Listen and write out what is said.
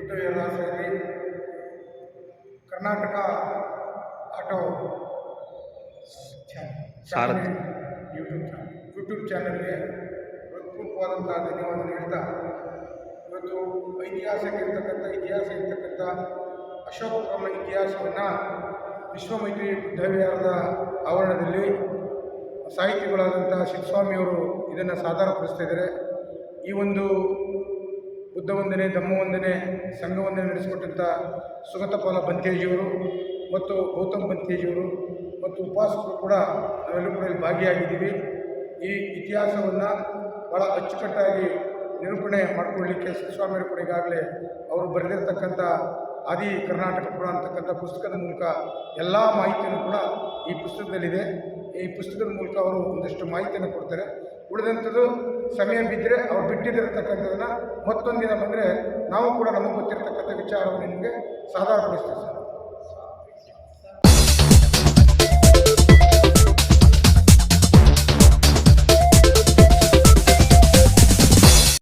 ಉದ್ಯೋಗದಲ್ಲಿ Karnataka auto channel YouTube channel. YouTube ಚಾನಲ್ಗೆ ಪ್ರಮುಖವಾದಂಥ ಧನ್ಯವಾದ ಹೇಳ್ತಾ ಇವತ್ತು ಐತಿಹಾಸಿಕ ಇರ್ತಕ್ಕಂಥ ಇತಿಹಾಸ ಇರ್ತಕ್ಕಂಥ ಅಶೋಕಪುರಂ ಇತಿಹಾಸವನ್ನು ವಿಶ್ವಮೈತ್ರಿ ಬುದ್ಧವಿಹಾರದ ಆವರಣದಲ್ಲಿ ಸಾಹಿತಿಗಳಾದಂಥ ಶಿವಸ್ವಾಮಿಯವರು ಇದನ್ನು ಸಾಧಾರಣಪಡಿಸ್ತಾ ಇದ್ದಾರೆ. ಈ ಒಂದು ಬುದ್ಧ ವಂದನೆ, ಧಮ್ಮ ವಂದನೆ, ಸಂಘ ವಂದನೆ ನಡೆಸಿಕೊಟ್ಟಂಥ ಸುಗತಪಾಲ ಬಂತೇಜಿಯವರು ಮತ್ತು ಗೌತಮ್ ಬಂತೇಜಿಯವರು ಮತ್ತು ಉಪಾಸಕರು ಕೂಡ ನಾವೆಲ್ಲರೂ ಕೂಡ ಇಲ್ಲಿ ಭಾಗಿಯಾಗಿದ್ದೀವಿ. ಈ ಇತಿಹಾಸವನ್ನು ಭಾಳ ಅಚ್ಚುಕಟ್ಟಾಗಿ ನಿರೂಪಣೆ ಮಾಡಿಕೊಳ್ಳಲಿಕ್ಕೆ ಶಿವಸ್ವಾಮಿಯವರು ಕೂಡ ಈಗಾಗಲೇ ಅವರು ಬರೆದಿರತಕ್ಕಂಥ ಆದಿ ಕರ್ನಾಟಕ ಪುರ ಅಂತಕ್ಕಂಥ ಪುಸ್ತಕದ ಮೂಲಕ ಎಲ್ಲ ಮಾಹಿತಿಯನ್ನು ಕೂಡ ಈ ಪುಸ್ತಕದಲ್ಲಿದೆ. ಈ ಪುಸ್ತಕದ ಮೂಲಕ ಅವರು ಒಂದಷ್ಟು ಮಾಹಿತಿಯನ್ನು ಕೊಡ್ತಾರೆ. ಉಳಿದಂಥದ್ದು ಸಮಯ ಬಿದ್ದರೆ ಅವ್ರು ಬಿಟ್ಟಿದ್ದಿರತಕ್ಕಂಥದ್ದನ್ನು ದಿನ ಬಂದರೆ ನಾವು ಕೂಡ ನಮಗೆ ಗೊತ್ತಿರತಕ್ಕಂಥ ವಿಚಾರವನ್ನು ನಿಮಗೆ ಸಾಧಾರಣಗೊಳಿಸ್ತೀವಿ ಸರ್.